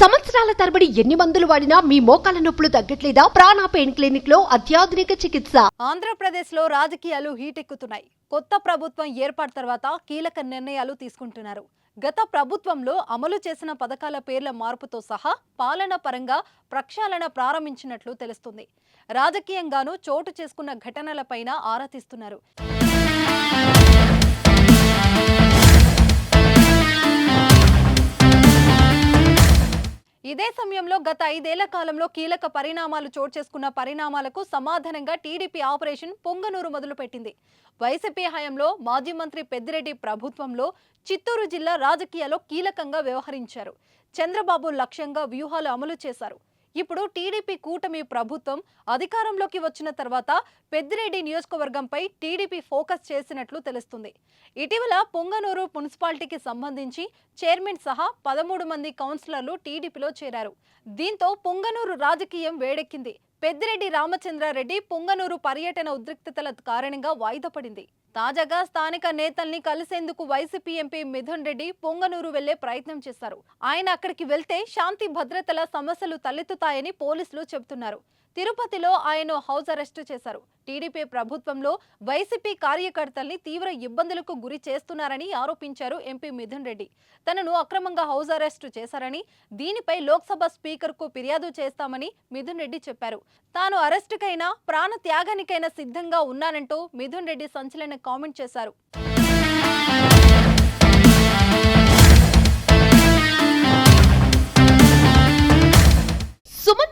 సంవత్సరాల తరబడి ఎన్ని మందులు వాడినా మీ మోకాల నొప్పులు తగ్గట్లేదా? ప్రాణ పెయిన్ క్లినిక్లో అత్యాధునిక చికిత్స. ఆంధ్రప్రదేశ్లో రాజకీయాలు హీటెక్కుతున్నాయి. కొత్త ప్రభుత్వం ఏర్పాటు తర్వాత కీలక నిర్ణయాలు తీసుకుంటున్నారు. గత ప్రభుత్వంలో అమలు చేసిన పథకాల పేర్ల మార్పుతో సహా పాలన పరంగా ప్రక్షాళన ప్రారంభించినట్లు తెలుస్తుంది. రాజకీయంగానూ చోటు చేసుకున్న ఘటనలపైన ఆరా తీస్తున్నారు. ఇదే సమయంలో గత ఐదేళ్ళ కాలంలో కీలక పరిణామాలు చోటు చేసుకున్న పరిణామాలకు సమాధానంగా టీడీపీ ఆపరేషన్ పొంగనూరు మొదలుపెట్టింది. వైసీపీ హయాంలో మాజీ మంత్రి పెద్దిరెడ్డి ప్రభుత్వంలో చిత్తూరు జిల్లా రాజకీయాల్లో కీలకంగా వ్యవహరించారు. చంద్రబాబు లక్ష్యంగా వ్యూహాలు అమలు చేశారు. ఇప్పుడు టీడీపీ కూటమి ప్రభుత్వం అధికారంలోకి వచ్చిన తర్వాత పెద్దిరెడ్డి నియోజకవర్గంపై టీడీపీ ఫోకస్ చేసినట్లు తెలుస్తుంది. ఇటీవల పొంగనూరు మున్సిపాలిటీకి సంబంధించి చైర్మన్ సహా పదమూడు మంది కౌన్సిలర్లు టీడీపీలో చేరారు. దీంతో పొంగనూరు రాజకీయం వేడెక్కింది. పెద్దిరెడ్డి రామచంద్రారెడ్డి పొంగనూరు పర్యటన ఉద్రిక్తతల కారణంగా వాయిదా పడింది. తాజాగా స్థానిక నేతల్ని కలిసేందుకు వైసీపీ ఎంపీ మిథున్ రెడ్డి పొంగనూరు వెళ్ళే ప్రయత్నం చేశారు. ఆయన అక్కడికి వెళ్తే శాంతి భద్రతల సమస్యలు తలెత్తుతాయని పోలీసులు చెబుతున్నారు. తిరుపతిలో ఆయన హౌస్ అరెస్టు చేశారు. టీడీపీ ప్రభుత్వంలో వైసీపీ కార్యకర్తల్ని తీవ్ర ఇబ్బందులకు గురి చేస్తున్నారని ఆరోపించారు ఎంపీ మిథున్ రెడ్డి. తనను అక్రమంగా హౌస్ అరెస్టు చేశారని దీనిపై లోక్సభ స్పీకర్కు ఫిర్యాదు చేస్తామని మిథున్ రెడ్డి చెప్పారు. తాను అరెస్టుకైనా ప్రాణ త్యాగానికైనా సిద్ధంగా ఉన్నానంటూ మిథున్ రెడ్డి సంచలన కామెంట్ చేశారు.